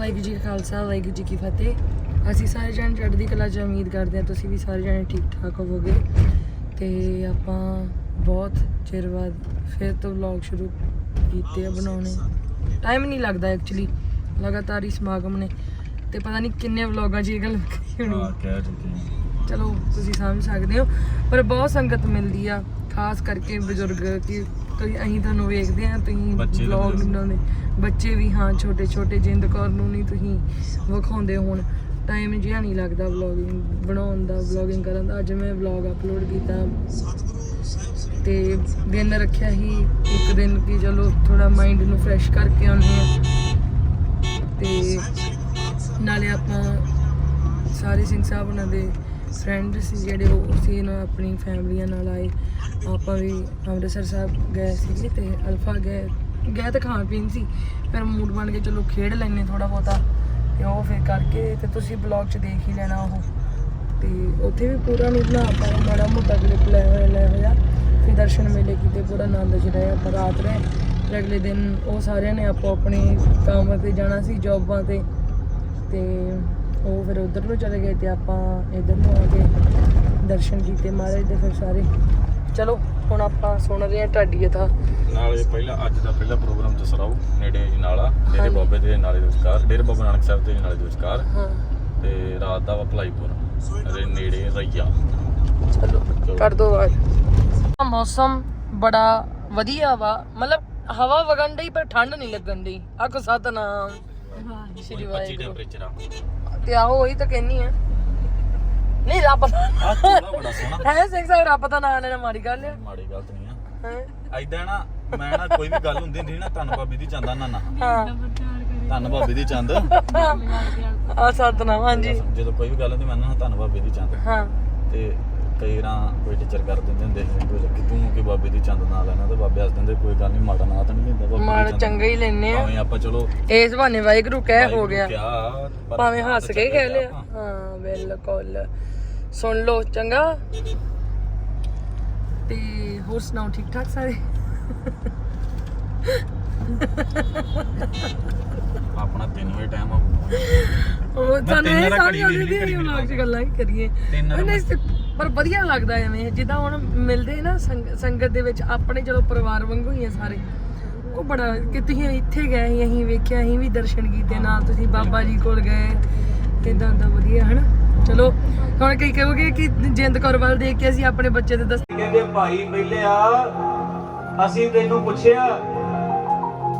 ਵਾਹਿਗੁਰੂ ਜੀ ਕਾ ਖਾਲਸਾ ਵਾਹਿਗੁਰੂ ਜੀ ਕੀ ਫਤਿਹ। ਅਸੀਂ ਸਾਰੇ ਜਣੇ ਚੜ੍ਹਦੀ ਕਲਾ ਚ ਉਮੀਦ ਕਰਦੇ ਹਾਂ ਤੁਸੀਂ ਵੀ ਸਾਰੇ ਜਣੇ ਠੀਕ ਠਾਕ ਹੋਵੋਗੇ। ਤੇ ਆਪਾਂ ਬਹੁਤ ਚਿਰ ਬਾਅਦ ਫਿਰ ਤੋਂ ਵਲੌਗ ਸ਼ੁਰੂ ਕੀਤੇ ਆ ਬਣਾਉਣੇ। ਟਾਈਮ ਨਹੀਂ ਲੱਗਦਾ ਐਕਚੁਅਲੀ ਲਗਾਤਾਰ ਹੀ ਸਮਾਗਮ ਨੇ। ਤੇ ਪਤਾ ਨਹੀਂ ਕਿੰਨੇ ਵਲੌਗਾਂ 'ਚ ਇਹ ਗੱਲ ਕਹੀ ਹੋਣੀ। ਹੈ। ਕਹਿ ਚੁੱਕੇ ਹਾਂ। ਚਲੋ ਤੁਸੀਂ ਸਮਝ ਸਕਦੇ ਹੋ। ਪਰ ਬਹੁਤ ਸੰਗਤ ਮਿਲਦੀ ਆ ਖਾਸ ਕਰਕੇ ਬਜ਼ੁਰਗ ਕਿ ਤੁਸੀਂ ਅਸੀਂ ਤੁਹਾਨੂੰ ਵੇਖਦੇ ਆ ਤੁਸੀਂ ਵਲੌਗ। ਬਣਾਉਂਦੇ। ਬੱਚੇ ਵੀ ਹਾਂ ਛੋਟੇ ਛੋਟੇ ਜਿੰਦ ਕੌਰ ਨੂੰ ਨਹੀਂ ਤੁਸੀਂ ਵਿਖਾਉਂਦੇ ਹੁਣ। ਟਾਈਮ ਜਿਹਾ ਨਹੀਂ ਲੱਗਦਾ ਵਲੌਗਿੰਗ ਬਣਾਉਣ ਦਾ ਵਲੌਗਿੰਗ ਕਰਨ ਦਾ। ਅੱਜ ਮੈਂ ਵਲੌਗ ਅਪਲੋਡ ਕੀਤਾ। ਤੇ ਦਿਨ ਰੱਖਿਆ ਹੀ ਇੱਕ ਦਿਨ ਕਿ ਚਲੋ ਥੋੜਾ ਮਾਈਂਡ ਨੂੰ ਫਰੈਸ਼ ਕਰਕੇ ਆਉਂਦੇ ਆ ਤੇ ਨਾਲੇ ਆਪਾਂ ਸਾਰੇ ਸਿੰਘ ਸਾਹਿਬ ਉਹਨਾਂ ਦੇ ਫਰੈਂਡ ਸੀ ਜਿਹੜੇ ਉਹ ਸੀ ਨਾ ਆਪਣੀ ਫੈਮਲੀਆਂ ਨਾਲ ਆਏ। ਆਪਾਂ ਵੀ ਅੰਮ੍ਰਿਤਸਰ ਸਾਹਿਬ ਗਏ ਸੀਗੇ ਤੇ ਅਲਫਾ ਗਏ ਗਏ ਤਾਂ ਖਾਣ ਪੀਣ ਸੀ, ਫਿਰ ਮੂਡ ਬਣ ਕੇ ਚਲੋ ਖੇਡ ਲੈਨੇ ਥੋੜਾ ਬਹੁਤਾ ਤੇ ਉਹ ਫਿਰ ਕਰਕੇ ਤੇ ਤੁਸੀਂ ਬਲੌਗ 'ਚ ਦੇਖ ਹੀ ਲੈਣਾ ਉਹ। ਤੇ ਉੱਥੇ ਵੀ ਪੂਰਾ ਨਹੀਂ ਬਣਾ ਪਾਇਆ ਮਾੜਾ ਮੋਟਾ ਕਲਿੱਪ ਲੈ ਹੋਇਆ ਲੈ ਹੋਇਆ। ਫਿਰ ਦਰਸ਼ਨ ਮੇਲੇ ਕੀਤੇ, ਪੂਰਾ ਆਨੰਦ ਚ ਰਹੇ ਆਪਾਂ ਰਾਤ ਰਹੇ। ਫਿਰ ਅਗਲੇ ਦਿਨ ਉਹ ਸਾਰਿਆਂ ਨੇ ਆਪੋ ਆਪਣੇ ਕੰਮ ਤੇ ਜਾਣਾ ਸੀ ਜੌਬਾਂ ਤੇ। ਤੇ ਉਹ ਫਿਰ ਉਧਰ ਨੂੰ ਚਲੇ ਗਏ ਤੇ ਆਪਾਂ ਇਧਰ ਨੂੰ ਆ ਕੇ ਦਰਸ਼ਨ ਕੀਤੇ ਮਹਾਰਾਜ ਦੇ ਫਿਰ ਸਾਰੇ। ਚਲੋ ਹੁਣ ਆਪਾਂ ਸੁਣ ਰਹੇ ਹਾਂ ਢਾਡੀ ਅਥਾ ਨਾਲੇ ਪਹਿਲਾ ਅੱਜ ਦਾ ਪਹਿਲਾ ਪ੍ਰੋਗਰਾਮ ਦਸਰਾਓ। ਨੇੜੇ ਜੀ ਨਾਲਾ ਡੇਰੇ। ਬਾਬੇ ਦੇ ਨਾਲੇ ਦੇ ਵਿਚਕਾਰ ਡੇਰੇ ਬਾਬਾ ਨਾਨਕ ਸਾਹਿਬ ਦੇ ਨਾਲੇ ਦੇ ਵਿਚਕਾਰ। ਹਾਂ। ਤੇ ਰਾਤ ਦਾ ਵਾ ਭਲਾਈਪੁਰ ਦੇ ਨੇੜੇ ਰਈਆ। ਚਲੋ ਕਰ ਦੋ ਆਵਾਜ਼। ਮੌਸਮ ਬੜਾ ਵਧੀਆ ਵਾ। ਮਤਲਬ ਹਵਾ ਵਗਣ ਡਈ ਪਰ ਠੰਡ ਨਹੀਂ ਲੱਗਣ ਡਈ। ਆਖੋ ਸਤਨਾਮ। ਸ਼੍ਰੀ 25 ਵਾਹਿਗੁਰੂ। ਟੈਂਪਰੇਚਰ ਆ। ਤੇ ਆਹੋ ਉਹੀ ਤਾਂ ਕਹਿਨੀ ਆ। ਨਹੀਂ ਰੱਬ ਦਾ ਆ ਥੋੜਾ ਬੜਾ ਸੋਹਣਾ। ਹੈ ਸਿੰਘ ਸਾਹਿਬ ਰੱਬ ਦਾ ਨਾਮ ਲੈਣਾ ਮਾੜੀ ਗੱਲ ਆ। ਮਾੜੀ ਗੱਲ ਤਾਂ ਨਹੀਂ ਆ। ਹੈਂ? ਐਦਾਂ ਨਾ ਮੈਂ ਨਾ ਕੋਈ ਵੀ ਗੱਲ ਹੁੰਦੀ ਹੁੰਦੀ ਨਾ ਧੰਨ ਬਾਬੇ ਦੀ ਚੰਦਾ ਨਾ ਨਾ ਹਾਂ। ਧੰਨ ਬਾਬੇ ਦੀ ਚੰਦ। ਆ ਸਤਨਾਮ ਹਾਂਜੀ। ਜਦੋਂ ਕੋਈ ਵੀ ਗੱਲ ਹੁੰਦੀ ਮੈਂ ਨਾ ਧੰਨ ਬਾਬੇ ਦੀ ਚੰਦ। ਹਾਂ। ਤੇ ਕਈ ਰਾਂ ਕੋਈ ਟੀਚਰ ਕਰ ਦਿੰਦੇ ਹੁੰਦੇ ਸੀ ਕੋਈ ਕਿ ਤੂੰ ਕਿ ਬਾਬੇ ਦੀ ਚੰਦ ਨਾ ਲੈਣਾ ਤੇ ਬਾਬੇ ਹੱਸ ਦਿੰਦੇ ਕੋਈ ਗੱਲ ਨਹੀਂ ਮਾੜਾ ਨਾਂ ਤਾਂ ਨਹੀਂ ਲੈਂਦਾ ਬਾਬੇ ਦੀ ਮਾੜਾ ਚੰਦ। ਚੰਗਾ ਹੀ ਲੈਨੇ ਆ। ਭਾਵੇਂ ਆਪਾਂ ਚਲੋ ਇਸ ਬਹਾਨੇ ਵਾਹਿਗੁਰੂ ਕਹਿ ਹੋ ਗਿਆ। ਕਿਹਾ ਪਰ ਭਾਵੇਂ ਹੱਸ ਕੇ ਹੀ ਕਹਿ ਲਿਆ। ਹਾਂ ਬਿਲਕੁਲ। ਸੁਣ ਲਓ ਚੰਗਾ? ਤੇ ਹੋਰ ਸੁਣਾਓ ਠੀਕ ਠਾਕ ਸਾਰੇ? ਆਪਣਾ 3 ਵਜੇ ਟਾਈਮ ਆ ਉਹ ਤਿੰਨ ਇਹ ਸਾਰੀ ਸੀ ਘੜੀ ਵਲੌਗ 'ਚ ਗੱਲਾਂ ਹੀ ਕਰੀਏ। ਪਰ ਵਧੀਆ ਲੱਗਦਾ ਐਵੇਂ। ਜਿੱਦਾਂ ਹੁਣ ਮਿਲਦੇ ਨਾ ਸੰਗ- ਸੰਗਤ ਦੇ ਵਿੱਚ ਆਪਣੇ ਚਲੋ ਪਰਿਵਾਰ ਵਾਂਗੂ ਹੀ ਆ ਸਾਰੇ। ਉਹ ਬੜਾ ਕਿ ਤੁਸੀਂ ਇੱਥੇ ਗਏ ਸੀ ਅਸੀਂ ਵੇਖਿਆ ਅਸੀਂ ਵੀ ਦਰਸ਼ਨ ਕੀਤੇ ਨਾਲ। ਤੁਸੀਂ ਬਾਬਾ ਜੀ ਕੋਲ ਗਏ। ਇਦਾਂ ਦਾ ਵਧੀਆ ਹਨਾ? ਚਲੋ, ਹੁਣ ਕੀ ਕਹੋਗੇ ਕਿ ਜਿੰਦ ਕੌਰ ਵੱਲ ਦੇਖ ਕੇ ਅਸੀਂ ਆਪਣੇ ਬੱਚੇ ਦੇ ਦੱਸ ਕਹਿੰਦੇ, ਭਾਈ ਪਹਿਲਿਆ ਅਸੀਂ ਤੈਨੂੰ ਪੁੱਛਿਆ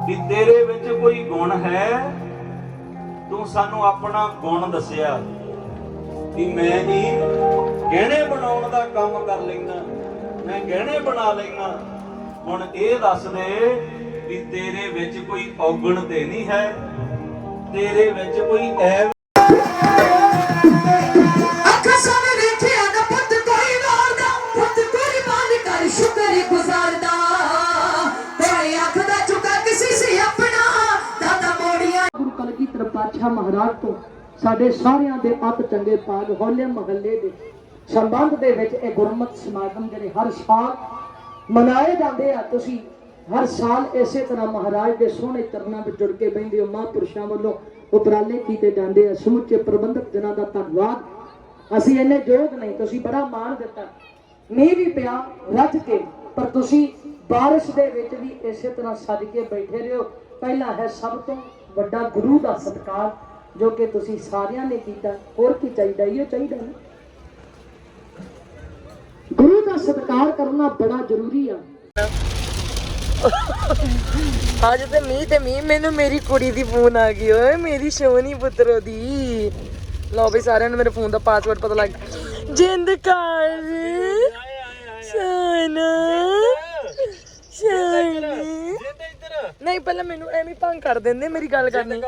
ਕਿ ਤੇਰੇ ਵਿੱਚ ਕੋਈ ਗੁਣ ਹੈ? ਤੂੰ ਸਾਨੂੰ ਆਪਣਾ ਗੁਣ ਦੱਸਿਆ ਕਿ ਮੈਂ ਜੀ ਗਹਿਣੇ ਬਣਾਉਣ ਦਾ ਕੰਮ ਕਰ ਲੈਂਦਾ, ਮੈਂ ਗਹਿਣੇ ਬਣਾ ਲੈਂਦਾ। ਹੁਣ ਇਹ ਦੱਸ ਦੇ ਕਿ ਤੇਰੇ ਵਿੱਚ ਕੋਈ ਔਗਣ ਤੇ ਨਹੀਂ ਹੈ, ਤੇਰੇ ਵਿੱਚ ਕੋਈ ਐ ਪਾਤਸ਼ਾਹ ਮਹਾਰਾਜ ਤੋਂ ਸਾਡੇ ਸਾਰਿਆਂ ਦੇ ਅੱਤ ਚੰਗੇ ਪਾਗ ਹੋਲੇ ਮਹੱਲੇ ਦੇ ਸੰਬੰਧ ਦੇ ਵਿੱਚ ਇਹ ਗੁਰਮਤ ਸਮਾਗਮ ਜਿਹੜੇ ਹਰ ਸਾਲ ਮਨਾਏ ਜਾਂਦੇ ਆ। ਤੁਸੀਂ ਹਰ ਸਾਲ ਇਸੇ ਤਰ੍ਹਾਂ ਮਹਾਰਾਜ ਦੇ ਸੋਹਣੇ ਚਰਨਾਂ ਵਿੱਚ ਜੁੜ ਕੇ ਬੈਠਦੇ ਹੋ, ਮਹਾਂਪੁਰਸ਼ਾਂ ਵੱਲੋਂ। ਉਪਰਾਲੇ ਕੀਤੇ ਜਾਂਦੇ ਆ, ਸਮੁੱਚੇ ਪ੍ਰਬੰਧਕ ਜਨਾਂ ਦਾ ਧੰਨਵਾਦ। ਅਸੀਂ ਇੰਨੇ ਯੋਗ ਨਹੀਂ, ਤੁਸੀਂ ਬੜਾ ਮਾਣ ਦਿੱਤਾ। ਮੀਂਹ ਵੀ ਪਿਆ, ਰੱਜ ਕੇ, ਪਰ ਤੁਸੀਂ ਬਾਰਿਸ਼ ਦੇ ਵਿੱਚ ਵੀ ਇਸੇ ਤਰ੍ਹਾਂ ਸੱਜ ਕੇ ਬੈਠੇ ਰਹੋ। ਪਹਿਲਾ ਹੈ ਸਭ ਤੋਂ ਵੱਡਾ ਗੁਰੂ ਦਾ ਸਤਕਾਰ, ਜੋ ਕਿ ਤੁਸੀਂ ਸਾਰਿਆਂ ਨੇ ਕੀਤਾ। ਹੋਰ ਕੀ ਚਾਹੀਦਾ, ਇਹੋ ਚਾਹੀਦਾ ਨਾ? ਗੁਰੂ ਦਾ ਸਤਕਾਰ ਕਰਨਾ ਬੜਾ ਜ਼ਰੂਰੀ ਆ। ਅੱਜ ਤੇ ਮੀਂਹ ਤੇ ਮੀਂਹ ਮੈਨੂੰ ਮੇਰੀ ਕੁੜੀ ਦੀ ਫੋਨ ਆ ਗਈ ਓਏ ਮੇਰੀ ਸ਼ੋਨੀ ਪੁੱਤਰੋ ਦੀ ਲਓ ਵੀ ਸਾਰਿਆਂ ਨੂੰ ਮੇਰੇ ਫੋਨ ਦਾ ਪਾਸਵਰਡ ਪਤਾ ਲੱਗ ਗਿਆ। ਜਿੰਦ ਕਰ ਸੋਨਾ ਸੋਨਾ। ਨਹੀਂ ਪਹਿਲਾਂ ਮੈਨੂੰ ਐਵੇਂ ਭੰਗ ਕਰ ਦਿੰਦੇ ਮੇਰੀ ਗੱਲ ਕਰਨੀ।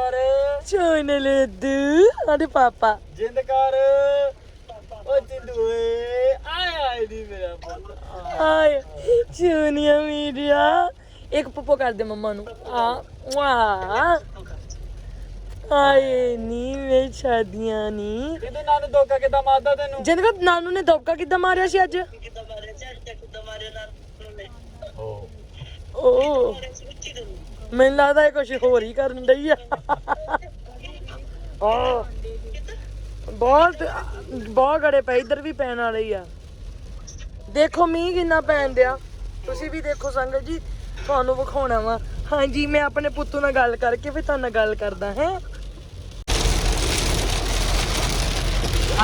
ਸੋਨਾ ਲੱਦੂ ਆਦੇ ਪਾਪਾ। ਜਿੰਦ ਕਰ। ਓ ਜਿੰਦੂ ਆਏ ਆਏ ਦੀ ਮੇਰਾ ਪੁੱਤ। ਆਏ ਸੋਨੀਆ ਮੀਡੀਆ। ਇੱਕ ਪਪੋ ਕਰ ਦੇ ਮੰਮਾ ਨੂੰ। ਆ ਵਾਹ ਆਏ ਨੀ ਵੇ ਛਾਦੀਆਂ ਨੀ। ਇਹਦੇ ਨਾਲ ਦੋਕਾ ਕਿਦਾਂ ਮਾਰਦਾ ਤੈਨੂੰ? ਜਿੰਦ ਕਾ ਨਾਨੂ ਨੇ ਦੌਕਾ ਕਿੱਦਾਂ ਮਾਰਿਆ ਸੀ ਅੱਜ? ਓ। ਮੈਨੂੰ ਲੱਗਦਾ ਇਹ ਕੁਝ ਹੋਰ ਹੀ ਕਰਨ ਡਈ ਆ। ਆ। ਬਹੁਤ ਬਹੁਤ ਗੜੇ ਪਏ ਇੱਧਰ ਵੀ ਪੈਣ ਵਾਲੇ ਹੀ ਆ। ਦੇਖੋ ਮੀਂਹ ਕਿੰਨਾ ਪੈਣ ਦਿਆ ਤੁਸੀਂ ਵੀ ਦੇਖੋ ਸੰਗਤ ਜੀ ਤੁਹਾਨੂੰ ਵਿਖਾਉਣਾ ਵਾ। ਹਾਂਜੀ ਮੈਂ ਆਪਣੇ ਪੁੱਤੂ ਨਾਲ ਗੱਲ ਕਰਕੇ ਫਿਰ ਤੁਹਾਨੂੰ ਨਾਲ ਗੱਲ ਕਰਦਾ ਹੈ?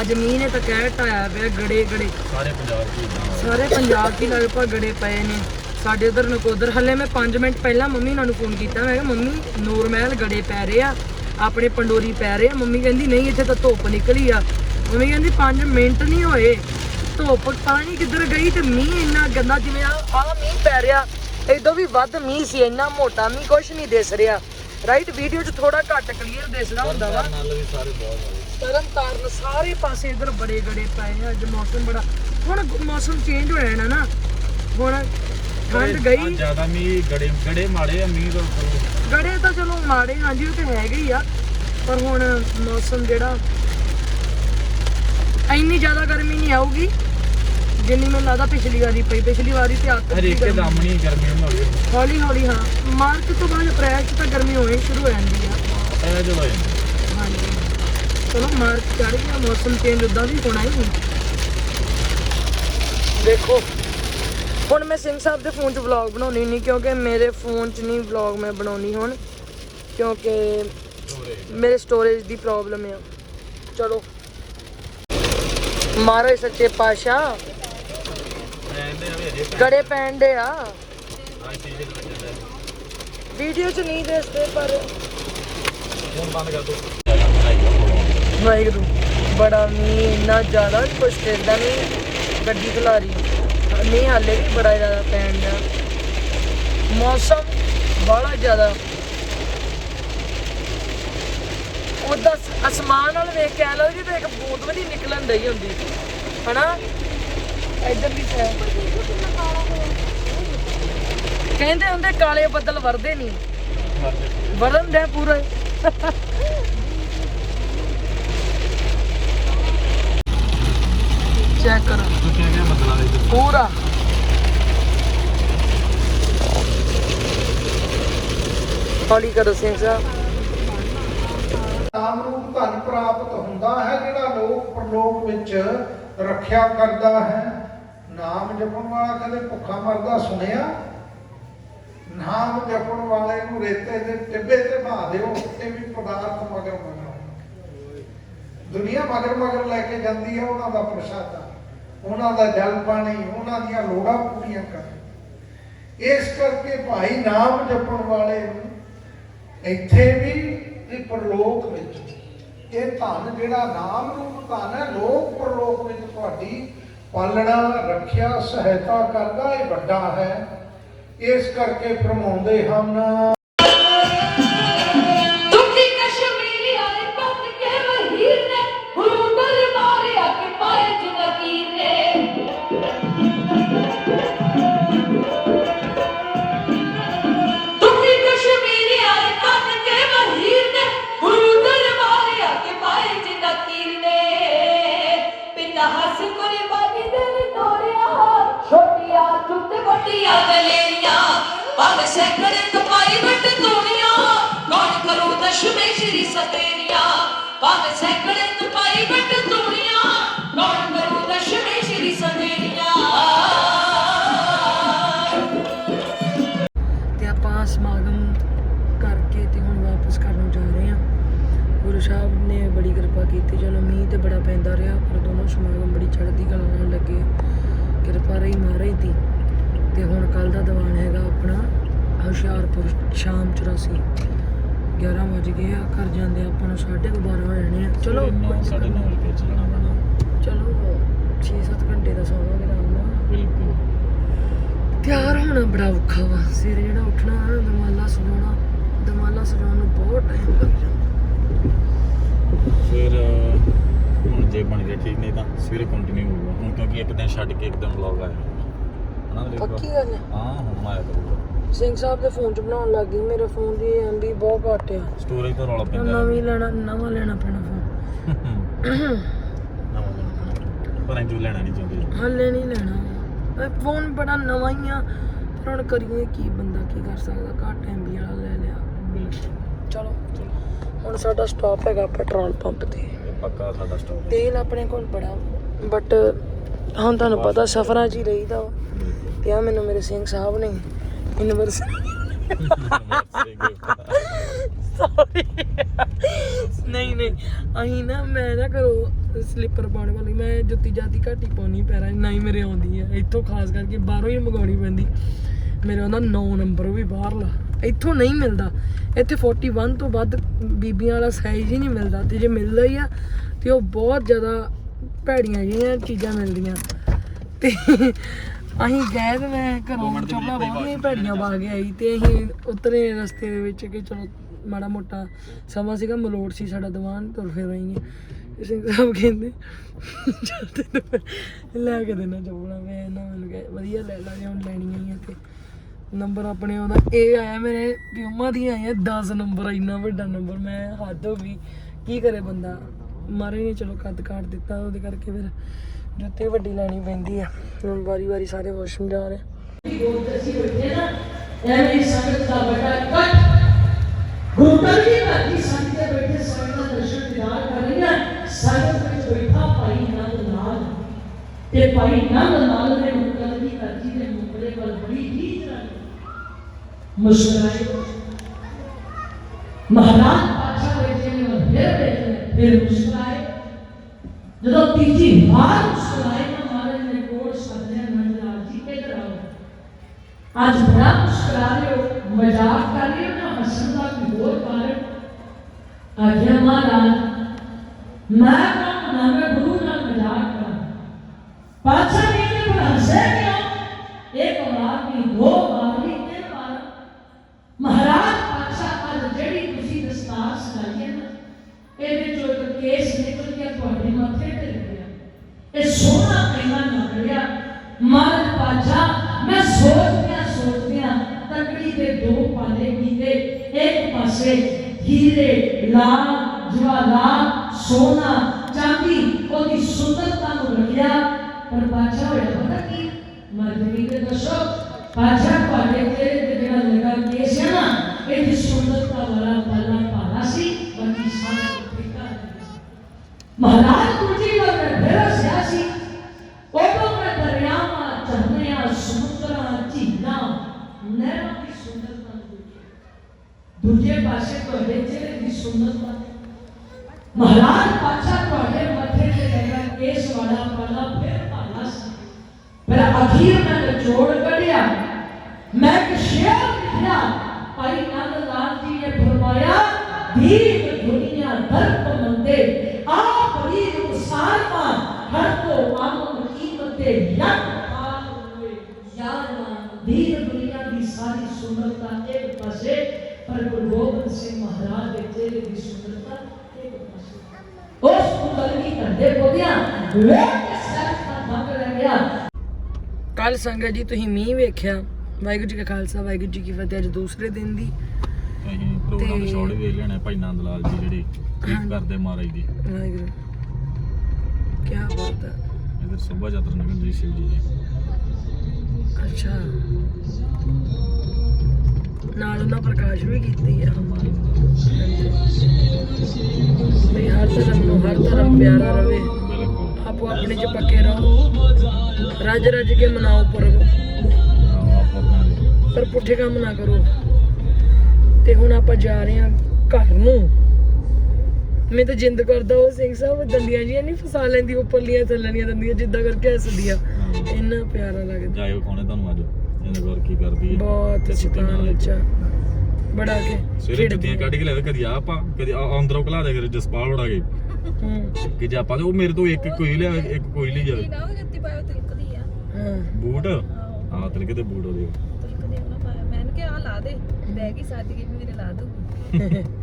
ਅੱਜ ਮੀਂਹ ਨੇ ਤਾਂ ਕਹਿ ਟਾਇਆ ਪਿਆ ਗੜੇ ਗੜੇ। ਸਾਰੇ ਪੰਜਾਬ ਦੀ ਸਾਰੇ ਪੰਜਾਬ ਹੀ ਲਗਭਗ ਗੜੇ ਪਏ ਨੇ। ਸਾਡੇ ਉਧਰ ਨਕੋਦਰ ਹੱਲੇ ਮੈਂ 5 ਮਿੰਟ ਪਹਿਲਾਂ ਮੰਮੀ ਨਾਲ ਨੂੰ ਫੋਨ ਕੀਤਾ। ਮੈਂ ਕਿਹਾ ਮੰਮੀ ਨੂਰ ਮਹਿਲ ਗੜੇ ਪੈ ਰਹੇ ਆ। ਆਪਣੇ ਪੰਡੋਰੀ ਪੈ ਰਹੇ ਆ। ਮੰਮੀ ਕਹਿੰਦੀ ਨਹੀਂ ਇੱਥੇ ਤਾਂ ਧੁੱਪ ਨਿਕਲੀ ਆ। ਮੰਮੀ ਕਹਿੰਦੀ 5 ਮਿੰਟ ਨਹੀਂ ਹੋਏ। ਧੁੱਪ ਪਾਣੀ ਕਿੱਧਰ ਗਈ ਤੇ ਮੀਂਹ ਇੰਨਾ ਗੰਦਾ ਜਿਵੇਂ ਆ ਆ ਮੀਂਹ ਪੈ ਰਿਹਾ। ਇਦੋਂ ਵੀ ਵੱਧ ਮੀਂਹ ਸੀ ਇੰਨਾ ਮੋਟਾ ਮੀਂਹ ਕੁਛ ਨਹੀਂ ਦਿਸ ਰਿਹਾ। ਰਾਈਟ ਵੀਡੀਓ 'ਚ ਥੋੜਾ ਘੱਟ ਕਲੀਅਰ ਦਿਸਦਾ ਹੁੰਦਾ ਵਾ। ਨਾਲ ਵੀ ਸਾਰੇ ਬਹੁਤ ਸਾਰੇ ਤਰਨ ਤਾਰਨ ਸਾਰੇ ਪਾਸੇ ਇਧਰ ਬੜੇ ਗੜੇ ਪਏ ਆ ਅੱਜ ਮੌਸਮ ਬੜਾ ਹੁਣ ਮੌਸਮ ਚੇਂਜ ਹੋ ਜਾਣਾ ਨਾ ਹੁਣ ਠੰਡ ਗਈ। ਜ਼ਿਆਦਾ ਮੀਂਹ ਗੜੇ ਗੜੇ ਮਾੜੇ ਆ ਮੀਂਹ ਤੋਂ। ਗੜੇ ਤਾਂ ਚਲੋ ਮਾੜੇ ਹਾਂਜੀ ਉਹ ਤੇ ਹੈਗੇ ਹੀ ਆ ਪਰ ਹੁਣ ਮੌਸਮ ਜਿਹੜਾ ਇੰਨੀ ਜ਼ਿਆਦਾ ਗਰਮੀ ਨਹੀਂ ਆਊਗੀ। ਜਿੰਨੀ ਮੈਨੂੰ ਲੱਗਦਾ ਪਿਛਲੀ ਵਾਰੀ ਪਈ ਪਿਛਲੀ ਵਾਰੀ ਤੇ ਅੱਤ ਦੀ ਹਰੇਕ ਗਰਮੀ। ਦਮ ਨਹੀਂ ਗਰਮੀ ਨੂੰ ਹੋਈ ਹੌਲੀ ਹੌਲੀ ਹਾਂ। ਮਾਰਚ ਤੋਂ ਬਾਅਦ ਅਪ੍ਰੈਲ ਚ ਤਾਂ ਗਰਮੀ ਹੋਣੀ ਸ਼ੁਰੂ ਹੋ ਜਾਂਦੀ ਆ। ਇਹ ਜਦੋਂ। ਹੋਏ ਹਾਂਜੀ। ਚਲੋ ਮਾਰਚ ਚੜ ਗਿਆ ਮੌਸਮ ਚੇਂਜ ਉਦਾਂ ਵੀ ਹੋਣਾ ਹੀ ਦੇਖੋ ਹੁਣ ਮੈਂ ਸਿੰਘ ਸਾਹਿਬ ਦੇ ਫੋਨ 'ਚ ਵਲੌਗ ਬਣਾਉਣੀ ਨਹੀਂ ਕਿਉਂਕਿ ਮੇਰੇ ਫੋਨ 'ਚ ਨਹੀਂ ਵਲੌਗ ਮੈਂ ਬਣਾਉਣੀ ਹੁਣ। ਕਿਉਂਕਿ ਮੇਰੇ ਸਟੋਰੇਜ ਦੀ ਪ੍ਰੋਬਲਮ ਆ। ਚਲੋ। ਮਾਰੇ ਸੱਚੇ ਪਾਸ਼ਾ ਆ ਵੀ ਗੜੇ ਪੈਣ ਦੇ ਆ। ਆ ਚੀਜ਼ ਦੇ ਵਿੱਚ ਵੀਡੀਓ 'ਚ ਨਹੀਂ ਦੱਸਦੇ ਪਰ ਫੋਨ ਬੰਦ ਕਰ ਦੋ। ਵਾਹਿਗੁਰੂ ਬੜਾ ਮੀਂਹ ਇੰਨਾ ਜ਼ਿਆਦਾ ਕੁਛ ਦਿੰਦਾ ਨਹੀਂ ਗੱਡੀ ਖਲਾਰੀ। ਨਹੀਂ ਹਾਲੇ ਵੀ ਬੜਾ ਜ਼ਿਆਦਾ ਪੈਣ ਦਾ ਮੌਸਮ ਬੜਾ ਜ਼ਿਆਦਾ। ਉਹਦਾ ਅਸਮਾਨ ਨਾਲ ਵੇਖ ਕੇ ਐ ਲੱਗਦਾ ਜਿਵੇਂ ਇੱਕ ਬੂੰਦ ਵੀ ਨਹੀਂ ਨਿਕਲਣ ਡਈ ਹੁੰਦੀ। ਹਨਾ? ਇੱਧਰ ਵੀ ਹੈ। ਕਹਿੰਦੇ ਹੁੰਦੇ ਕਾਲੇ ਬੱਦਲ ਵਰਦੇ ਨਹੀਂ ਵਰਨ ਦੇ ਪੂਰੇ। ਚੈੱਕ ਕਰੋ। ਤੂੰ ਕਿਹਾ ਦੇ ਪੂਰਾ। ਹੌਲੀ ਕਰੋ ਸਿੰਘ ਸਾਹਿਬ। ਨਾਮ ਰੂਪ ਧਨ ਪ੍ਰਾਪਤ ਹੁੰਦਾ ਹੈ, ਜਿਹੜਾ ਲੋਕ ਪਰਲੋਕ ਵਿੱਚ ਰੱਖਿਆ ਕਰਦਾ ਹੈ। ਨਾਮ ਜਪਣ ਵਾਲਾ ਕਦੇ ਭੁੱਖਾ ਮਰਦਾ ਸੁਣਿਆ? ਨਾਮ ਜਪਣ ਵਾਲੇ ਨੂੰ ਰੇਤੇ ਦੇ ਟਿੱਬੇ ਤੇ ਬਹਾ ਦਿਓ, ਇਹ ਵੀ ਪਦਾਰਥ ਮਗਰ ਮਗਰ। ਦੁਨੀਆ ਮਗਰ ਮਗਰ ਲੈ ਕੇ ਜਾਂਦੀ ਹੈ, ਉਹਨਾਂ ਦਾ ਪ੍ਰਸ਼ਾਦਾ, ਉਹਨਾਂ ਦਾ ਜਲ ਪਾਣੀ, ਉਹਨਾਂ ਦੀਆਂ ਲੋੜਾਂ ਪੂਰੀਆਂ ਕਰ ਇਸ ਕਰਕੇ ਭਾਈ ਨਾਮ ਜਪਣ ਵਾਲੇ ਨੂੰ ਇੱਥੇ ਵੀ ਤੇ ਪਰਲੋਕ ਵਿੱਚ, ਇਹ ਧਨ ਜਿਹੜਾ ਨਾਮ ਰੂਪ ਧਨ ਹੈ, ਲੋਕ ਪਰਲੋਕ ਵਿੱਚ ਤੁਹਾਡੀ ਪਾਲਣਾ ਰੱਖਿਆ ਸਹਾਇਤਾ ਕਰਦਾ ਇਹ ਵੱਡਾ ਹੈ। ਇਸ ਕਰਕੇ ਫਰਮਾਉਂਦੇ ਹਨ ਟੁੱਟ ਦਲੇਰੀਆਂ ਭਾਵੇਂ ਸੈਂਕੜੇ ਕਪਾਈ ਵੱਟ ਦੁਨੀਆ ਕੌਣ ਕਰੂ ਦਸ਼ਮੇ ਸ਼੍ਰੀ ਸਤੇਰੀਆਂ? ਭਾਵੇਂ ਸੈਂਕੜੇ ਕਪਾਈ ਵੱਟ ਦੁਨੀਆ ਕੌਣ ਕਰੂ ਦਸ਼ਮੇ ਸ਼੍ਰੀ ਸਤੇਰੀਆਂ? ਤੇ ਆਪਾਂ ਸਮਾਗਮ ਕਰਕੇ ਤੇ ਹੁਣ ਵਾਪਸ ਕਰਨ ਨੂੰ ਜਾ ਰਹੇ ਹਾਂ। ਗੁਰੂ ਸਾਹਿਬ ਨੇ ਬੜੀ ਕਿਰਪਾ ਕੀਤੀ। ਚਲੋ, ਮੀਂਹ ਤੇ ਬੜਾ ਪੈਂਦਾ ਰਿਹਾ, ਪਰ ਦੋਨੋਂ ਸਮਾਗਮ ਬੜੀ ਚੜ੍ਹਦੀ ਕਲਾ ਨਾਲ ਲੱਗੇ। ਕਿਰਪਾ ਰਹੀ ਮਹਾਰਾਜ ਦੀ। ਤੇ ਹੁਣ ਕੱਲ ਦਾ ਦੀਵਾਨ ਹੈਗਾ ਆਪਣਾ ਹੁਸ਼ਿਆਰਪੁਰ ਸ਼ਾਮ 84 11 ਵਜ ਗਏ ਆ ਘਰ ਜਾਂਦੇ ਆਪਾਂ ਨੂੰ 12:30 ਹੋ ਜਾਣੇ ਆ। ਚਲੋ ਸਾਡੇ ਨਾਲ ਕੇ ਚੱਲਣਾ ਪੈਣਾ। ਚਲੋ 6-7 ਘੰਟੇ ਦਾ ਸੌਵਾਂਗੇ ਆਰਾਮ ਨਾਲ ਬਿਲਕੁਲ। ਤਿਆਰ ਹੋਣਾ ਬੜਾ ਔਖਾ ਵਾ। ਸਵੇਰੇ ਜਿਹੜਾ ਉੱਠਣਾ ਦਮਾਲਾ ਸਜਾਉਣਾ ਦਮਾਲਾ ਸਜਾਉਣ ਨੂੰ ਬਹੁਤ ਟਾਈਮ ਲੱਗ ਜਾਂਦਾ। ਫਿਰ ਹੁਣ ਜੇ ਬਣ ਗਿਆ ਠੀਕ ਨਹੀਂ ਤਾਂ ਸਵੇਰੇ ਕੰਟੀਨਿਊ ਹੋਊਗਾ। ਹੁਣ ਕਿਉਂਕਿ ਇੱਕ ਦਿਨ ਛੱਡ ਕੇ ਇੱਕ ਦਿਨ ਵਲੌਗ ਆਇਆ। ਹਨਾ ਦੇਖੋ ਪੱਕੀ ਗੱਲ ਹੈ। ਹਾਂ ਹੁਣ ਆਇਆ ਕਰੂਗਾ। ਸਿੰਘ ਸਾਹਿਬ ਦੇ ਫੋਨ 'ਚ ਬਣਾਉਣ ਲੱਗ ਗਈ ਮੇਰੇ ਫੋਨ ਦੀ ਐਮਬੀ ਬਹੁਤ ਘੱਟ ਆ ਸਟੋਰੇਜ ਤੋਂ ਰੌਲਾ ਪੈਂਦਾ ਨਵੀਂ ਲੈਣਾ ਨਵਾਂ ਲੈਣਾ ਪੈਣਾ ਫੋਨ। ਨਵਾਂ ਲੈਣਾ। ਪਰ ਲੈਣਾ ਨਹੀਂ ਚਾਹੁੰਦੇ। ਹੱਲੇ ਨਹੀਂ ਲੈਣਾ। ਇਹ ਫੋਨ ਬੜਾ ਨਵਾਂ ਹੀ ਆ ਪਰ ਹੁਣ ਕਰੀਏ ਕੀ ਬੰਦਾ ਕੀ ਕਰ ਸਕਦਾ? ਘੱਟ ਐਮਬੀ ਵਾਲਾ ਲੈ ਲਿਆ। ਚਲੋ ਹੁਣ ਸਾਡਾ ਸਟਾਪ ਹੈਗਾ ਪੈਟਰੋਲ ਪੰਪ ਤੇ। ਇਹ ਪੱਕਾ ਸਾਡਾ ਸਟਾਪ ਤੇਲ ਆਪਣੇ ਕੋਲ ਬੜਾ ਬਟ ਹੁਣ ਤੁਹਾਨੂੰ ਪਤਾ ਸਫਰਾਂ 'ਚ ਹੀ ਰਹੀਦਾ ਵਾ ਕਿਹਾ ਮੈਨੂੰ ਮੇਰੇ ਸਿੰਘ ਸਾਹਿਬ ਨੇ। ਯੂਨੀਵਰਸਿਟੀ ਸੌਰੀ ਨਹੀਂ ਨਹੀਂ। ਅਹੀਂ ਨਾ ਮੈਂ ਨਾ ਕਰੋ ਸਲੀਪਰ ਪਾਉਣ ਵਾਲੀ। ਮੈਂ ਜੁੱਤੀ ਜਾਤੀ ਘੱਟ ਹੀ ਪਾਉਣੀ ਪੈਰਾਂ 'ਚ, ਨਾ ਹੀ ਮੇਰੇ ਆਉਂਦੀ ਹੈ ਇੱਥੋਂ ਖਾਸ ਕਰਕੇ ਬਾਹਰੋਂ ਹੀ ਮੰਗਾਉਣੀ ਪੈਂਦੀ। ਮੇਰੇ ਉਹਦਾ 9 ਨੰਬਰ ਉਹ ਵੀ ਬਾਹਰਲਾ। ਇੱਥੋਂ ਨਹੀਂ ਮਿਲਦਾ। ਇੱਥੇ 41 ਤੋਂ ਵੱਧ ਬੀਬੀਆਂ ਵਾਲਾ ਸਾਈਜ਼ ਹੀ ਨਹੀਂ ਮਿਲਦਾ। ਤੇ ਜੇ ਮਿਲਦਾ ਹੀ ਆ ਤੇ ਉਹ ਬਹੁਤ ਜ਼ਿਆਦਾ ਭੈੜੀਆਂ ਜਿਹੀਆਂ ਚੀਜ਼ਾਂ ਮਿਲਦੀਆਂ। ਤੇ ਅਸੀਂ ਗਏ ਤੇ ਮੈਂ ਘਰੋਂ ਚੋਪੜਾ ਬਹੁਤੀਆਂ ਭੈੜੀਆਂ ਪਾ ਕੇ ਆਈ ਤੇ ਅਸੀਂ ਉਤਰੇ ਰਸਤੇ ਦੇ ਵਿੱਚ ਕਿ ਚਲੋ ਮਾੜਾ ਮੋਟਾ ਸਮਾਂ ਸੀਗਾ ਮਲੋੜ ਸੀ ਸਾਡਾ ਦੀਵਾਨ ਤੁਰ ਫਿਰ ਆਈਏ। ਸਿੰਘ ਸਾਹਿਬ ਕਹਿੰਦੇ ਲੈ ਕੇ ਦੇਣਾ ਚੋਪੜਾ ਮੈਂ ਇਹਨਾਂ ਮੈਨੂੰ ਕਹੇ ਵਧੀਆ ਲੈ ਲਾ ਜੇ ਹੁਣ ਲੈਣੀਆਂ ਹੀ ਆ ਤੇ। ਨੰਬਰ ਆਪਣੇ ਉਹਦਾ ਇਹ ਆਇਆ ਮੇਰੇ ਪਿਉਮਾ ਦੀਆਂ ਆਈਆਂ 10 ਨੰਬਰ ਇੰਨਾ ਵੱਡਾ ਨੰਬਰ ਮੈਂ ਹੱਦ ਹੋ ਗਈ। ਕੀ ਕਰੇ ਬੰਦਾ? ਮਾਰੇ ਨੇ ਚਲੋ ਕੱਦ ਕਾਟ ਦਿੱਤਾ ਉਹਦੇ ਕਰਕੇ ਫਿਰ। ਜੁੱਤੀ ਵੱਡੀ ਲੈਣੀ ਪੈਂਦੀ ਆ ਹੁਣ ਵਾਰੀ ਵਾਰੀ ਸਾਰੇ ਵਾਸ਼ਰੂਮ ਜਾ ਰਹੇ ਐਵੇਂ ਸੰਗਤ ਦਾ ਵੱਡਾ ਇਕੱਠ ਗੁਰੂ ਦੀ ਧਰਤੀ ਸੰਗਤ ਦੇ ਬੈਠੇ ਸੰਗਤ ਦਾ ਦਰਸ਼ਨ ਦੀਦਾਰ ਕਰ ਰਹੀਆਂ ਸੰਗਤ ਵਿੱਚ ਬੈਠਾ ਭਾਈ ਨੰਦ ਲਾਲ ਤੇ ਭਾਈ ਨੰਦ ਲਾਲ ਨੇ ਗੁਰੂ ਦੀ ਧਰਤੀ ਦੇ ਮੁਕਲੇ ਵੱਲ ਬੜੀ ਰੀਝ ਨਾਲ ਮੁਸਕਰਾਏ ਮਹਾਰਾਜ ਪਾਤਸ਼ਾਹ ਬੈਠੇ ਨੇ ਫਿਰ ਬੈਠੇ ਫਿਰ ਮੁਸਕਰਾਏ ਜਦੋਂ ਤੀਜੀ ਵਾਰ ਮੁਸਕਰਾਏ ਤਾਂ ਮਹਾਰਾਜ ਨੇ ਕੋਲ ਸੱਦਿਆ ਨੰਦ ਲਾਲ ਜੀ ਕਿੱਧਰ ਆਓ ਅੱਜ ਬੜਾ ਮੁਸਕਰਾ ਰਹੇ ਹੋ। ਮਜ਼ਾਕ ਕਰ ਰਹੇ ਹੋ ਨਾ? ਹੱਸਣ ਦਾ ਕੋਈ ਹੋਰ ਕਾਰਨ? ਆਗਿਆ ਮਹਾਰਾਜ, ਮੈਂ ਕੰਮ ਨਾ ਮੈਂ ਗੁਰੂ ਨਾਲ ਮਜ਼ਾਕ ਕਰਾਂ। ਪਾਛਾ ਨਹੀਂ ਤੇ ਪਰ ਹੱਸੇ ਕਿਉਂ? ਇੱਕ ਵਾਰ ਨਹੀਂ ਦੋ ਵਾਰ ਨਹੀਂ ਤਿੰਨ ਵਾਰ ਮਹਾਰਾਜ ਪਾਛਾ ਅੱਜ ਜਿਹੜੀ ਤੁਸੀਂ ਦਸਤਾਰ ਸਜਾਈ ਹੈ ਨਾ, ਇਹਦੇ ਚੋਂ ਇੱਕ ਕੇਸ ਨਿਕਲ ਕੇ ਤੁਹਾਡੇ ਮੱਥੇ ਤੇ ਲੱਗਿਆ। ਇਹ ਸੋਹਣਾ ਪਹਿਲਾਂ ਲੱਗ ਰਿਹਾ ਮਨ ਪਾਛਾ ਮੈਂ ਸੋਚਦਿਆਂ ਸੋਚਦਿਆਂ ਤਕੜੀ ਦੇ ਦੋ ਪਾਲੇ ਕੀਤੇ, ਇੱਕ ਪਾਸੇ ਹੀਰੇ, ਲਾਲ, ਜਵਾਲਾ, ਸੋਨਾ, ਚਾਂਦੀ, ਉਹਦੀ ਸੁੰਦਰਤਾ ਨੂੰ ਰੱਖਿਆ। ਪਰ ਪਾਛਾ ਹੋਇਆ ਪਤਾ ਕੀ? ਮਰਜ਼ੀ ਦੇ ਦੱਸੋ ਪਾਛਾ ਤੁਹਾਡੇ ਤੇਰੇ ਤੇ ਜਿਹੜਾ ਲਗਾ ਕੇਸ ਹੈ ਨਾ, ਇਹਦੀ ਸੁੰਦਰਤਾ ਵਾਲਾ ਪਾਲਾ ਪਾਲਾ ਸੀ, ਬਾਕੀ ਸਾਰਾ ਫਿੱਕਾ ਮਹਾਰਾਜ ਦੂਜੀ ਵਾਰ ਮੈਂ ਫਿਰ ਹੱਸਿਆ ਸੀ ਉਦੋਂ ਮੈਂ ਦਰਿਆਵਾਂ ਝਰਨਿਆਂ ਸਮੁੰਦਰਾਂ ਝੀਲਾਂ ਨਹਿਰਾਂ ਦੀ ਸੁੰਦਰਤਾ ਨੂੰ ਦੇਖਿਆ ਦੂਜੇ ਪਾਸੇ ਤੁਹਾਡੇ ਚਿਹਰੇ ਦੀ ਸੁੰਦਰਤਾ ਮਹਾਰਾਜ ਪਾਛਾ ਤੁਹਾਡੇ ਮੱਥੇ ਤੇ ਲੱਗਾ ਕੇਸ ਵਾਲਾ ਪਾਲਾ ਫਿਰ ਭਾਲਾ ਸੀ ਫਿਰ ਅਖੀਰ ਮੈਂ ਨਿਚੋੜ ਕੱਢਿਆ ਮੈਂ ਇੱਕ ਸ਼ੇਰ ਲਿਖਿਆ ਭਾਈ ਨੰਦ ਲਾਲ ਜੀ ਨੇ ਫਰਮਾਇਆ ਦੀਪ ਦੁਨੀਆ ਦਰਪ ਮੰਦੇ ਆਪ ਹੀ ਉਸਾਰਮਾ ਹਰ ਕੋ ਆਮਨ ਕੀਮਤੇ ਯਕ ਪਾਲ ਹੋਏ ਯਾਰ ਦੀਪ ਦੁਨੀਆ ਦੀ ਸਾਰੀ ਸੁੰਦਰਤਾ ਇੱਕ ਪਾਸੇ ਪਰ ਗੁਰੂ ਗੋਬਿੰਦ ਸਿੰਘ ਮਹਾਰਾਜ ਦੇ ਚਿਹਰੇ ਦੀ ਸੁੰਦਰਤਾ ਇੱਕ ਪਾਸੇ। ਉਸ ਨੂੰ ਕਲਗੀ ਕਰਦੇ ਪੋਦਿਆਂ ਵੇਖ ਕੇ ਸਰ ਦਾ ਭੰਗ ਰਹਿ ਗਿਆ। ਕੱਲ ਸੰਗਤ ਜੀ ਤੁਸੀਂ ਮੀਂਹ ਵੇਖਿਆ। ਵਾਹਿਗੁਰੂ ਜੀ ਕਾ ਖਾਲਸਾ ਵਾਹਿਗੁਰੂ ਜੀ ਕੀ ਫਤਿਹ। ਅੱਜ ਦੂਸਰੇ ਦਿਨ ਦੀ। ਅਸੀਂ ਪ੍ਰੋਗਰਾਮ ਤੇ- ਛੋੜ ਵੇਖ ਲੈਣੇ ਭਾਈ ਨੰਦ ਲਾਲ ਜੀ ਜਿਹੜੇ ਕਰਦੇ ਮਹਾਰਾਜ ਦੀ। ਵਾਹਿਗੁਰੂ। ਕੀ ਬਾਤ ਹੈ ਇਧਰ ਸੁਭਾ ਯਾਤਰਾ ਨਿਕਲ ਜੀ ਸ਼ਿਵ ਜੀ ਦੀ ਅੱਛਾ ਨਾਲ ਉਹਨਾਂ ਪ੍ਰਕਾਸ਼ ਵੀ ਕੀਤੀ ਆ ਵੀ ਹਰ ਧਰਮ ਨੂੰ ਹਰ ਧਰਮ ਪਿਆਰਾ ਰਵੇ ਆਪੋ ਆਪਣੇ ਚ ਪੱਕੇ ਰਹੋ ਰੱਜ ਰੱਜ ਕੇ ਮਨਾਓ ਪਰਬ ਪਰ ਪੁੱਠੇ ਕੰਮ ਨਾ ਕਰੋ ਤੇ ਹੁਣ ਆਪਾਂ ਜਾ ਰਹੇ ਹਾਂ ਘਰ ਨੂੰ ਮੈਂ ਤਾਂ ਜਿੰਦ ਕਰਦਾ ਉਹ ਸਿੰਘ ਸਾਹਿਬ ਦੰਦੀਆਂ ਜੀਆਂ ਨਹੀਂ ਫਸਾ ਲੈਂਦੀ ਉੱਪਰਲੀਆਂ ਥੱਲਣੀਆਂ ਦੰਦੀਆਂ ਜਿੱਦਾਂ ਕਰਕੇ ਹੱਸਦੀ ਆ ਇੰਨਾ ਪਿਆਰਾ ਲੱਗਦਾ। ਜਾਇਓ ਕੋਣੇ ਤੁਹਾਨੂੰ ਅੱਜ? ਇਹਨੇ ਗੌਰ ਕੀ ਕਰਦੀ ਹੈ? ਬਹੁਤ ਸ਼ੈਤਾਨ ਬੱਚਾ। ਬੜਾ ਕੇ ਸਵੇਰੇ ਜੁੱਤੀਆਂ ਕੱਢ ਕੇ ਲਿਆਵੇ ਕਦੀ ਆਪਾਂ ਕਦੀ ਆ- ਅੰਦਰੋਂ ਘਲਾ ਦੇ ਕਰੇ ਜਸਪਾਲ ਵੜਾ ਕੇ। ਕਿ ਜੇ ਆਪਾਂ ਤੇ ਉਹ ਮੇਰੇ ਤੋਂ ਇੱਕ ਕੋਈ ਲਿਆ ਇੱਕ ਕੋਈ ਲਈ ਜਾਵੇ। ਨਾ ਉਹ ਜੁੱਤੀ ਪਾਇਓ ਤਿਲਕਦੀ ਆ। ਹਾਂ। ਬੂਟ? ਹਾਂ। ਤੇਰੇ ਕਿਤੇ ਬੂਟ ਉਹਦੇ। ਤਿਲਕਦੀ ਆ ਨਾ ਪਾਇਆ ਮੈਂ ਕਿਹਾ ਆ ਲਾ ਦੇ। ਬੈਗ ਹੀ ਸਾਦੀ ਗਈ ਮੇਰੇ ਲਾ ਦੂ ਤੇ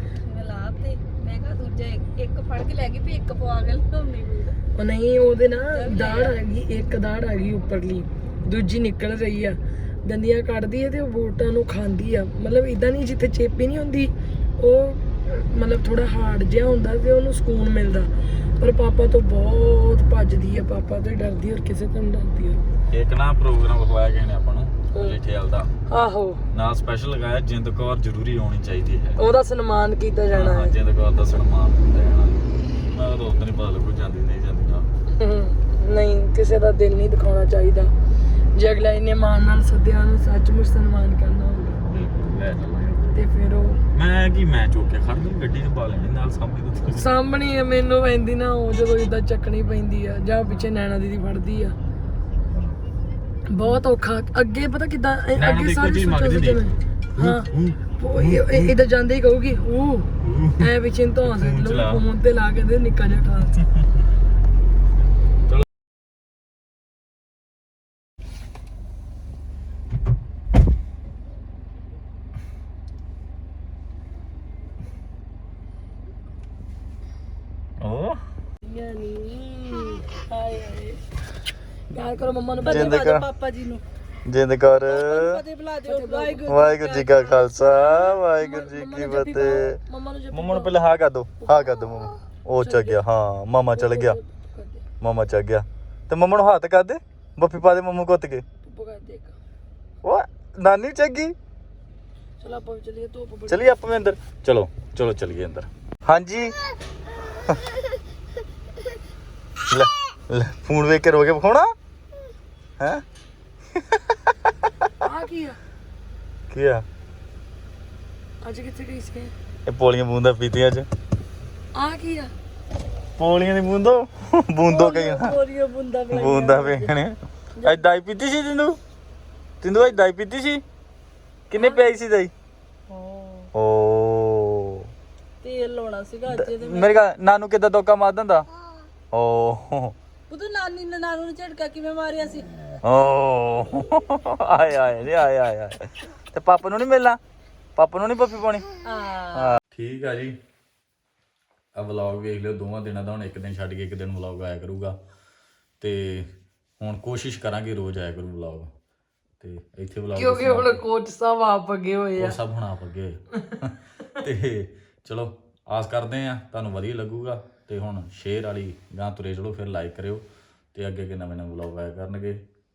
ਦੂਜਾ ਇੱਕ- ਇੱਕ ਫੜ ਕੇ ਲੈ ਗਈ ਵੀ ਇੱਕ ਪਵਾ ਕੇ ਲਾਉਣੀ ਬੂਟ ਉਹ ਨਹੀਂ ਉਹਦੇ ਨਾ ਦਾੜ ਆ ਗਈ ਇੱਕ ਦਾੜ ਆ ਗਈ ਉੱਪਰਲੀ। ਦੂਜੀ ਨਿਕਲ ਰਹੀ ਆ। ਦੰਦੀਆਂ ਕੱਢਦੀ ਹੈ ਤੇ ਉਹ ਬੂਟਾਂ ਨੂੰ ਖਾਂਦੀ ਆ। ਮਤਲਬ ਇਦਾਂ ਨਹੀਂ ਜਿੱਥੇ ਚੇਪੀ ਨਹੀਂ ਹੁੰਦੀ ਉਹ ਮਤਲਬ ਥੋੜਾ ਹਾਰਡ ਜਿਹਾ ਹੁੰਦਾ ਤੇ ਉਹਨੂੰ ਸਕੂਨ ਮਿਲਦਾ। ਪਰ ਪਾਪਾ ਤੋਂ ਬਹੁਤ ਭੱਜਦੀ ਆ ਪਾਪਾ ਤੋਂ ਹੀ ਡਰਦੀ ਔਰ ਕਿਸੇ ਤੋਂ ਨਹੀਂ ਡਰਦੀ ਆ ਇੱਕ ਨਾ ਪ੍ਰੋਗਰਾਮ ਖਵਾਇਆ ਗਏ ਨੇ ਆਪਾਂ ਨੂੰ ਜੇਠੇਵਾਲ ਦਾ। ਆਹੋ। ਨਾਲ ਸਪੈਸ਼ਲ ਲਗਾਇਆ ਜਿੰਦ ਕੌਰ ਜ਼ਰੂਰੀ ਆਉਣੀ ਚਾਹੀਦੀ ਹੈ। ਉਹਦਾ ਸਨਮਾਨ ਕੀਤਾ ਜਾਣਾ ਹਾਂ। ਹੈ ਜਿੰਦ ਕੌਰ ਦਾ ਸਨਮਾਨ ਕੀਤਾ ਜਾਣਾ ਮੈਂ ਤਾਂ ਉਦੋਂ ਨਹੀਂ ਪਤਾ ਲੱਗੂ ਜਾਂਦੀ ਨਹੀਂ ਜਾਂਦੀ ਨਾ ਹਮ, ਨਹੀਂ ਕਿਸੇ ਦਾ ਦਿਲ ਨਹੀਂ ਦਿਖਾਉਣਾ ਚਾਹੀਦਾ। ਜੇ ਅਗਲਾ ਇੰਨੇ ਮਾਣ ਨਾਲ ਸੱਦਿਆ ਨੂੰ ਸੱਚਮੁੱਚ ਸਨਮਾਨ ਕਰਨਾ ਹੋਊਗਾ। ਬਿਲਕੁਲ ਲੈ ਚੱਲਾਂਗੇ ਤੇ ਫਿਰ ਉਹ ਮੈਂ ਕੀ ਮੈਂ ਚੁੱਕ ਕੇ ਖੜ ਦੂੰ ਗੱਡੀ 'ਚ ਪਾ ਲੈਣੀ ਨਾਲ ਸਾਹਮਣੇ ਤੋਂ ਸਾਹਮਣੇ ਮੈਨੂੰ ਪੈਂਦੀ ਨਾ ਉਹ ਜਦੋਂ ਇਦਾਂ ਚੱਕਣੀ ਪੈਂਦੀ ਆ ਜਾਂ ਪਿੱਛੇ ਨੈਣਾ ਦੀਦੀ ਫੜਦੀ ਆ। ਬਹੁਤ ਔਖਾ। ਅੱਗੇ ਪਤਾ ਕਿਦਾਂ ਅੱਗੇ ਸਾਰੇ ਸੋਚੋ ਜਿਵੇਂ ਹਾਂ। ਇਦਾਂ ਜਾਂਦੇ ਹੀ ਕਹੂਗੀ ਉਹ ਐ ਪਿੱਛੇ ਤੋਂ ਚਲਾ। ਸਕਦਾ ਫੋਨ ਤੇ ਲਾ ਕੇ ਦੇ ਨਿੱਕਾ ਜਿਹਾ ਖਾਸ ਓ। ਯਾਨੀ ਯਾਰ ਕਰੋ ਮੰਮਾ ਨੂੰ ਜਿੰਦ ਬਤਾ ਕਰ। ਪਾਪਾ ਜੀ ਨੂੰ। ਜਿੰਦ ਕੌਰ। ਫਤਿਹ ਬੁਲਾ ਦਿਓ ਵਾਹਿਗੁਰੂ ਵਾਹਿਗੁਰੂ ਜੀ ਕਾ ਖਾਲਸਾ ਵਾਹਿਗੁਰੂ ਜੀ ਕੀ ਫਤਿਹ। ਮੰਮਾ ਨੂੰ ਜੱਫੀ ਮੰਮਾ ਨੂੰ ਪਹਿਲਾਂ ਹਾਂ ਕਰ ਦੋ ਹਾਂ ਕਰ ਦੋ ਮੰਮਾ। ਉਹ ਚੱਲ ਗਿਆ। ਹਾਂ ਮਾਮਾ ਚਲ ਗਿਆ। ਮਾਮਾ ਚੱਲ ਗਿਆ। ਤੇ ਮੰਮਾ ਨੂੰ ਹੱਥ ਕਰ ਦੇ ਬੱਫੀ ਪਾ ਦੇ ਮੰਮੂ ਕੁੱਤ ਕੇ। ਧੁੱਪ ਕਰ ਦੇ ਓ ਨਾਨੀ ਚੱਗੀ। ਚਲ ਆਪਾਂ ਵੀ ਚੱਲੀਏ ਧੁੱਪ ਬੜੀ ਚਲਿਏ ਆਪਾਂ ਵੀ ਅੰਦਰ। ਚਲੋ ਚਲੋ ਚਲੀਏ ਅੰਦਰ। ਹਾਂਜੀ। ਲੈ ਲੈ ਫੋਨ ਵੇਖ ਕੇ ਰੋ ਕੇ ਵਿਖਾਉਣਾ ਹੈ? ਆ ਕੀ ਆ? ਕੀ ਆ? ਅੱਜ ਕਿੱਥੇ ਗਈ ਸੀ? ਇਹ ਪੋਲੀਆਂ ਬੂੰਦਾਂ ਪੀਤੀਆਂ ਚ ਆ ਕੀ ਆ? ਪੋਲੀਆਂ ਦੀ ਬੂੰਦੋ? ਬੂੰਦੋ ਕਈ ਬੋਰੀਓ ਬੁੰਦਾ ਬਲਾਈ ਬੂੰਦਾਂ ਵੇਖਣੇ ਐਦਾਂ ਹੀ ਪੀਤੀ ਸੀ ਤੈਨੂੰ ਤੈਨੂੰ ਐਦਾਂ ਹੀ ਪੀਤੀ ਸੀ? ਕਿੰਨੇ ਪਿਆਈ ਸੀ ਦਾਈ ਓ। ਤੇਲ ਲਾਉਣਾ ਸੀਗਾ ਅੱਜ ਇਹਦੇ ਮੇਰੇ ਕਾ ਨਾਨੂ ਕਿੱਦਾਂ ਤੋਕਾ ਮਾਰ ਦਿੰਦਾ? ਓ। ਨਾਨੀ ਨੇ ਨਾਨੂ ਨੂੰ ਝਟਕਾ ਕਿਵੇਂ ਮਾਰਿਆ ਸੀ? ਓ ਆਏ ਆਏ ਨੀ ਆਏ ਆਏ ਆਏ। ਤੇ ਪਾਪਾ ਨੂੰ ਨਹੀਂ ਮਿਲਣਾ? ਪਾਪਾ ਨੂੰ ਨਹੀਂ ਪੱਪੀ ਪਾਉਣੀ? ਹਾਂ। ਠੀਕ ਆ ਜੀ। ਆ ਵਲੌਗ ਵੇਖ ਲਿਓ ਦੋਵਾਂ ਦਿਨਾਂ ਦਾ ਹੁਣ ਇੱਕ ਦਿਨ ਛੱਡ ਕੇ ਇੱਕ ਦਿਨ ਵਲੌਗ ਆਇਆ ਕਰੂਗਾ। ਤੇ ਹੁਣ ਕੋਸ਼ਿਸ਼ ਕਰਾਂਗੇ ਰੋਜ਼ ਆਇਆ ਕਰੂ ਵਲੌਗ ਤੇ ਇੱਥੇ ਵਲੌਗ ਕਿਉਂਕਿ ਹੁਣ ਕੋਚ ਸਾਹਿਬ ਆਪ ਅੱਗੇ ਹੋਏ ਆ। ਉਹ ਸਭ ਹੁਣ ਆਪ ਅੱਗੇ ਹੋਏ। ਤੇ ਚਲੋ ਆਸ ਕਰਦੇ ਆ ਤੁਹਾਨੂੰ ਵਧੀਆ ਲੱਗੂਗਾ। ਤੇ ਹੁਣ ਸ਼ੇਅਰ ਵਾਲੀ ਗਾਂ ਤੁਰੇ ਚਲੋ ਫਿਰ ਲਾਈਕ ਕਰਿਓ। ਤੇ ਅੱਗੇ ਅੱਗੇ ਨਵੇਂ ਨਵੇਂ ਵਲੌਗ ਆਇਆ ਕਰਨਗੇ।